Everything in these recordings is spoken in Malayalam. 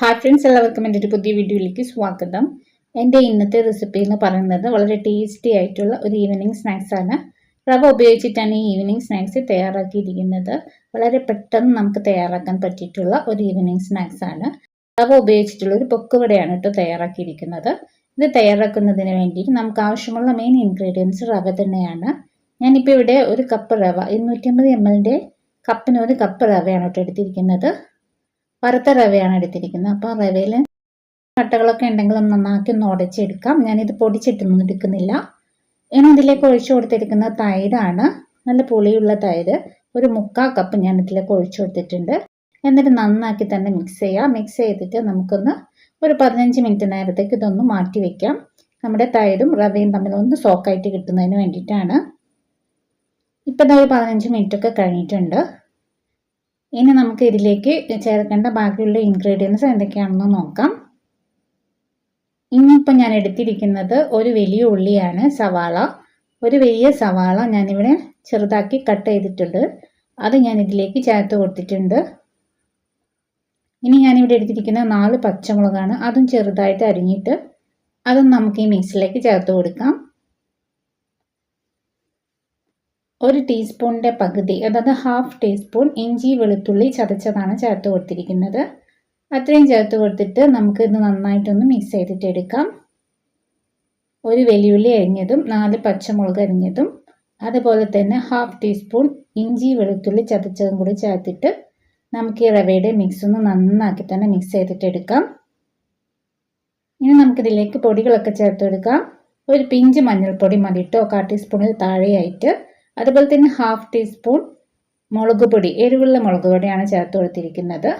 ഹായ് ഫ്രണ്ട്സ് എല്ലാവർക്കും എന്റെ ഒരു പുതിയ വീഡിയോയിലേക്ക് സ്വാഗതം. എന്റെ ഇന്നത്തെ റെസിപ്പി എന്ന് പറയുന്നത് വളരെ ടേസ്റ്റി ആയിട്ടുള്ള ഒരു ഈവനിങ് സ്നാക്സാണ് റവ ഉപയോഗിച്ചിട്ടാണ് ഈ ഈവനിങ് സ്നാക്സ് തയ്യാറാക്കിയിരിക്കുന്നത്. വളരെ പെട്ടെന്ന് നമുക്ക് തയ്യാറാക്കാൻ പറ്റിയിട്ടുള്ള ഒരു ഈവനിങ് സ്നാക്സാണ് റവ ഉപയോഗിച്ചിട്ടുള്ള ഒരു പൊക്കുവടയാണ് കേട്ടോ തയ്യാറാക്കിയിരിക്കുന്നത്. ഇത് തയ്യാറാക്കുന്നതിന് വേണ്ടി നമുക്ക് ആവശ്യമുള്ള മെയിൻ ഇൻഗ്രീഡിയൻസ് റവ തന്നെയാണ്. ഞാനിപ്പോൾ ഇവിടെ ഒരു കപ്പ് റവ ഇരുന്നൂറ്റമ്പത് എം എല്ലിന്റെ കപ്പിന് ഒരു കപ്പ് റവയാണ് കേട്ടോ എടുത്തിരിക്കുന്നത്. വറുത്ത റവയാണ് എടുത്തിരിക്കുന്നത്. അപ്പോൾ റവയിൽ കട്ടകളൊക്കെ ഉണ്ടെങ്കിൽ ഒന്ന് നന്നാക്കി ഒന്ന് ഉടച്ചെടുക്കാം. ഞാനിത് പൊടിച്ചിട്ടൊന്നും എടുക്കുന്നില്ല. ഇനി ഇതിലേക്ക് ഒഴിച്ചു കൊടുത്തിരിക്കുന്ന തൈരാണ്. നല്ല പുളിയുള്ള തൈര്. ഒരു മുക്കാൽ കപ്പ് ഞാൻ ഇതിലേക്ക് ഒഴിച്ചു കൊടുത്തിട്ടുണ്ട്. എന്നിട്ട് നന്നാക്കി തന്നെ മിക്സ് ചെയ്യാം. മിക്സ് ചെയ്തിട്ട് നമുക്കൊന്ന് ഒരു പതിനഞ്ച് മിനിറ്റ് നേരത്തേക്ക് ഇതൊന്ന് മാറ്റി വെക്കാം. നമ്മുടെ തൈരും റവയും തമ്മിൽ ഒന്ന് സോക്കായിട്ട് കിട്ടുന്നതിന് വേണ്ടിയിട്ടാണ്. ഇപ്പം ഒരു പതിനഞ്ച് മിനിറ്റൊക്കെ കഴിഞ്ഞിട്ടുണ്ട്. ഇനി നമുക്ക് ഇതിലേക്ക് ചേർക്കേണ്ട ബാക്കിയുള്ള ഇൻഗ്രീഡിയൻസ് എന്തൊക്കെയാണെന്ന് നോക്കാം. ഇനിയിപ്പോൾ ഞാൻ എടുത്തിരിക്കുന്നത് ഒരു വലിയ ഉള്ളിയാണ് സവാള. ഒരു വലിയ സവാള ഞാനിവിടെ ചെറുതാക്കി കട്ട് ചെയ്തിട്ടുണ്ട്. അത് ഞാൻ ഇതിലേക്ക് ചേർത്ത് കൊടുത്തിട്ടുണ്ട്. ഇനി ഞാനിവിടെ എടുത്തിരിക്കുന്ന നാല് പച്ചമുളകാണ്. അതും ചെറുതായിട്ട് അരിഞ്ഞിട്ട് അതും നമുക്ക് ഈ മിക്സിലേക്ക് ചേർത്ത് കൊടുക്കാം. ഒരു ടീസ്പൂണിന്റെ പകുതി അതായത് ഹാഫ് ടീസ്പൂൺ ഇഞ്ചി വെളുത്തുള്ളി ചതച്ചതാണ് ചേർത്ത് കൊടുത്തിരിക്കുന്നത്. അത്രയും ചേർത്ത് കൊടുത്തിട്ട് നമുക്ക് ഇത് നന്നായിട്ടൊന്ന് മിക്സ് ചെയ്തിട്ട് എടുക്കാം. ഒരു വെല്ലുവിളി അരിഞ്ഞതും നാല് പച്ചമുളക് അരിഞ്ഞതും അതുപോലെ തന്നെ ഹാഫ് ടീസ്പൂൺ ഇഞ്ചി വെളുത്തുള്ളി ചതച്ചതും കൂടി ചേർത്തിട്ട് നമുക്ക് ഈ റവയുടെ മിക്സ് ഒന്ന് നന്നാക്കി തന്നെ മിക്സ് ചെയ്തിട്ട് എടുക്കാം. ഇനി നമുക്കിതിലേക്ക് പൊടികളൊക്കെ ചേർത്ത് എടുക്കാം ഒരു പിഞ്ച് മഞ്ഞൾപ്പൊടി മതി കേട്ടോ കാ ടീസ്പൂണിൽ താഴെയായിട്ട്. അതുപോലെ തന്നെ ഹാഫ് ടീസ്പൂൺ മുളക് പൊടി എരിവുള്ള മുളക് പൊടിയാണ് ചേർത്ത് കൊടുത്തിരിക്കുന്നത്.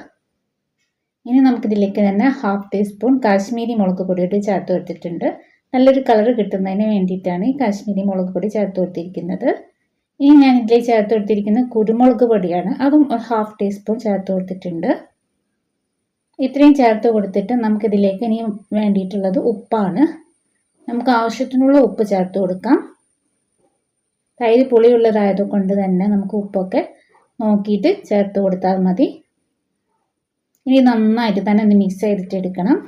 ഇനി നമുക്കിതിലേക്ക് തന്നെ ഹാഫ് ടീസ്പൂൺ കാശ്മീരി മുളക് പൊടിയോട് ചേർത്ത് കൊടുത്തിട്ടുണ്ട്. നല്ലൊരു കളർ കിട്ടുന്നതിന് വേണ്ടിയിട്ടാണ് ഈ കാശ്മീരി മുളക് പൊടി ചേർത്ത് കൊടുത്തിരിക്കുന്നത്. ഇനി ഞാൻ ഇതിലേക്ക് ചേർത്ത് കൊടുത്തിരിക്കുന്ന കുരുമുളക് പൊടിയാണ് അതും ഹാഫ് ടീസ്പൂൺ ചേർത്ത് കൊടുത്തിട്ടുണ്ട്. ഇത്രയും ചേർത്ത് കൊടുത്തിട്ട് നമുക്കിതിലേക്ക് ഇനി വേണ്ടിയിട്ടുള്ളത് ഉപ്പാണ്. നമുക്ക് ആവശ്യത്തിനുള്ള ഉപ്പ് ചേർത്ത് കൊടുക്കാം. തൈര് പുളിയുള്ളതായത് കൊണ്ട് തന്നെ നമുക്ക് ഉപ്പൊക്കെ നോക്കിയിട്ട് ചേർത്ത് കൊടുത്താൽ മതി. ഇനി നന്നായിട്ട് തന്നെ ഒന്ന് മിക്സ് ചെയ്തിട്ട് എടുക്കണം.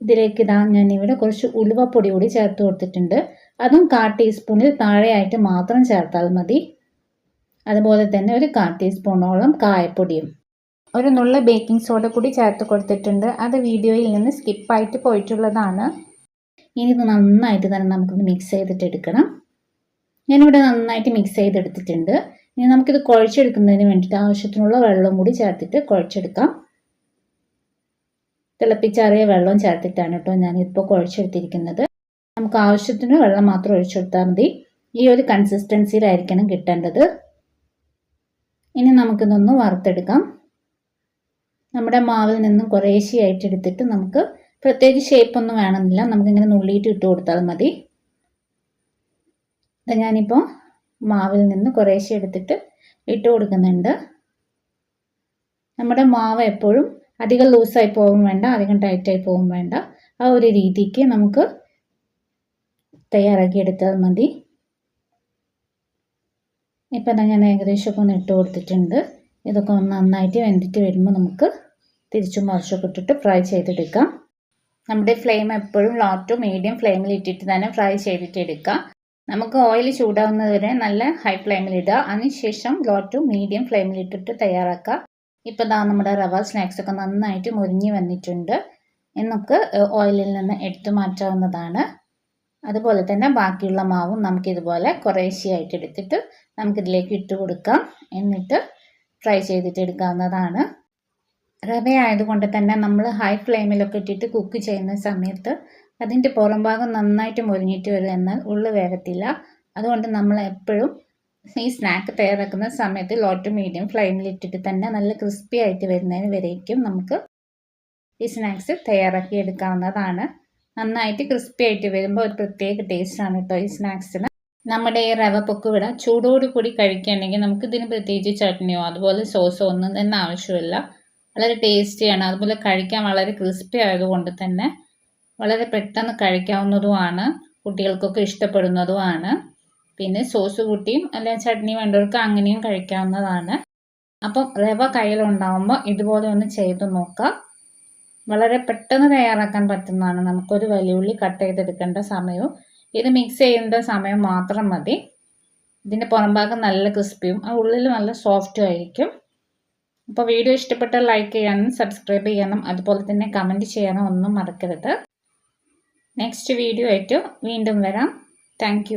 ഇതിലേക്ക് ഇതാ ഞാനിവിടെ കുറച്ച് ഉലുവപ്പൊടി കൂടി ചേർത്ത് കൊടുത്തിട്ടുണ്ട്. അതും കാ ടീസ്പൂണിൽ താഴെയായിട്ട് മാത്രം ചേർത്താൽ മതി. അതുപോലെ തന്നെ ഒരു കാ ടീസ്പൂണോളം കായപ്പൊടിയും. ഒരു നുള്ള ബേക്കിംഗ് സോഡ കൂടി ചേർത്ത് കൊടുത്തിട്ടുണ്ട്. അത് വീഡിയോയിൽ നിന്ന് സ്കിപ്പായിട്ട് പോയിട്ടുള്ളതാണ്. ഇനി ഇത് നന്നായിട്ട് തന്നെ നമുക്കൊന്ന് മിക്സ് ചെയ്തിട്ട് എടുക്കണം. ഞാനിവിടെ നന്നായിട്ട് മിക്സ് ചെയ്തെടുത്തിട്ടുണ്ട്. ഇനി നമുക്കിത് കുഴച്ചെടുക്കുന്നതിന് വേണ്ടിയിട്ട് ആവശ്യത്തിനുള്ള വെള്ളം കൂടി ചേർത്തിട്ട് കുഴച്ചെടുക്കാം. തിളപ്പിച്ചാറിയ വെള്ളം ചേർത്തിട്ടാണ് കേട്ടോ ഞാനിപ്പോൾ കുഴച്ചെടുത്തിരിക്കുന്നത്. നമുക്ക് ആവശ്യത്തിന് വെള്ളം മാത്രം ഒഴിച്ചെടുത്താൽ മതി. ഈ ഒരു കൺസിസ്റ്റൻസിയിലായിരിക്കണം കിട്ടേണ്ടത്. ഇനി നമുക്കിതൊന്ന് വറുത്തെടുക്കാം. നമ്മുടെ മാവിൽ നിന്നും കുറേശ്ശെയായിട്ട് എടുത്തിട്ട് നമുക്ക് പ്രത്യേകിച്ച് ഷേപ്പൊന്നും വേണമെന്നില്ല. നമുക്കിങ്ങനെ നുള്ളിയിട്ട് ഇട്ട് കൊടുത്താൽ മതി. ഞാനിപ്പോൾ മാവിൽ നിന്ന് കുറേശ്ശെ എടുത്തിട്ട് ഇട്ട് കൊടുക്കുന്നുണ്ട്. നമ്മുടെ മാവ് എപ്പോഴും അധികം ലൂസായി പോകും വേണ്ട അധികം ടൈറ്റായി പോകും വേണ്ട. ആ ഒരു രീതിക്ക് നമുക്ക് തയ്യാറാക്കി എടുത്താൽ മതി. ഇപ്പം തന്നെ ഞാൻ ഏകദേശമൊക്കെ ഒന്ന് ഇട്ട് കൊടുത്തിട്ടുണ്ട്. ഇതൊക്കെ ഒന്ന് നന്നായിട്ട് വെന്തിട്ട് വരുമ്പോൾ നമുക്ക് തിരിച്ചും മറിച്ചൊക്കെ ഇട്ടിട്ട് ഫ്രൈ ചെയ്തെടുക്കാം. നമ്മുടെ ഫ്ലെയിം എപ്പോഴും ലോ ടു മീഡിയം ഫ്ലെയിമിൽ ഇട്ടിട്ട് തന്നെ ഫ്രൈ ചെയ്തിട്ട് എടുക്കാം. നമുക്ക് ഓയിൽ ചൂടാവുന്നത് വരെ നല്ല ഹൈ ഫ്ലെയിമിൽ ഇടുക. അതിനുശേഷം ലോ ടു മീഡിയം ഫ്ലെയിമിൽ ഇട്ടിട്ട് തയ്യാറാക്കുക. ഇപ്പോൾ ദാ നമ്മുടെ റവ സ്നാക്സ് ഒക്കെ നന്നായിട്ട് മുരിഞ്ഞ് വന്നിട്ടുണ്ട്. നമുക്ക് ഓയിലിൽ നിന്ന് എടുത്തു മാറ്റാവുന്നതാണ്. അതുപോലെ തന്നെ ബാക്കിയുള്ള മാവും നമുക്കിതുപോലെ കുറേശ്ശെയായിട്ട് എടുത്തിട്ട് നമുക്കിതിലേക്ക് ഇട്ട് കൊടുക്കാം. എന്നിട്ട് ഫ്രൈ ചെയ്തിട്ട് എടുക്കാവുന്നതാണ്. റവ ആയതുകൊണ്ട് തന്നെ നമ്മൾ ഹൈ ഫ്ലെയിമിലൊക്കെ ഇട്ടിട്ട് കുക്ക് ചെയ്യുന്ന സമയത്ത് അതിന്റെ പുറം ഭാഗം നന്നായിട്ട് മുരിഞ്ഞിട്ട് വരും എന്നാൽ ഉള്ളു വേഗത്തില്ല അതുകൊണ്ട് നമ്മൾ എപ്പോഴും ഈ സ്നാക്ക് തയ്യാറാക്കുന്ന സമയത്ത് ലോ ടു മീഡിയം ഫ്ലെയിമിൽ ഇട്ടിട്ട് തന്നെ നല്ല ക്രിസ്പി ആയിട്ട് വരുന്നതിന് വരേക്കും നമുക്ക് ഈ സ്നാക്സ് തയ്യാറാക്കി എടുക്കാവുന്നതാണ്. നന്നായിട്ട് ക്രിസ്പി ആയിട്ട് വരുമ്പോൾ ഒരു പ്രത്യേക ടേസ്റ്റാണ് കേട്ടോ ഈ സ്നാക്സിന് നമ്മുടെ ഈ റവ പൊക്കുവിട ചൂടോട് കൂടി കഴിക്കുകയാണെങ്കിൽ നമുക്ക് ഇതിന് പ്രത്യേകിച്ച് ചട്നിയോ അതുപോലെ സോസോ ഒന്നും തന്നെ ആവശ്യമില്ല. വളരെ ടേസ്റ്റിയാണ് അതുപോലെ കഴിക്കാൻ വളരെ ക്രിസ്പി ആയതുകൊണ്ട് തന്നെ വളരെ പെട്ടെന്ന് കഴിക്കാവുന്നതുമാണ് കുട്ടികൾക്കൊക്കെ ഇഷ്ടപ്പെടുന്നതുമാണ്. പിന്നെ സോസ് കൂട്ടിയും അല്ലെങ്കിൽ ചട്നി വേണ്ടവർക്ക് അങ്ങനെയും കഴിക്കാവുന്നതാണ്. അപ്പം റവ കയ്യിലുണ്ടാകുമ്പോൾ ഇതുപോലെ ഒന്ന് ചെയ്ത് നോക്കാം. വളരെ പെട്ടെന്ന് തയ്യാറാക്കാൻ പറ്റുന്നതാണ്. നമുക്കൊരു വലിയുള്ളി കട്ട് ചെയ്തെടുക്കേണ്ട സമയവും ഇത് മിക്സ് ചെയ്യേണ്ട സമയം മാത്രം മതി. ഇതിന്റെ പുറംഭാഗം നല്ല ക്രിസ്പിയും ആ ഉള്ളിൽ നല്ല സോഫ്റ്റും ആയിരിക്കും. അപ്പോൾ വീഡിയോ ഇഷ്ടപ്പെട്ടാൽ ലൈക്ക് ചെയ്യാനും സബ്സ്ക്രൈബ് ചെയ്യാനും അതുപോലെ തന്നെ കമന്റ് ചെയ്യാനും ഒന്നും മറക്കരുത്. നെക്സ്റ്റ് വീഡിയോ ആയിട്ട് വീണ്ടും വരാം. താങ്ക്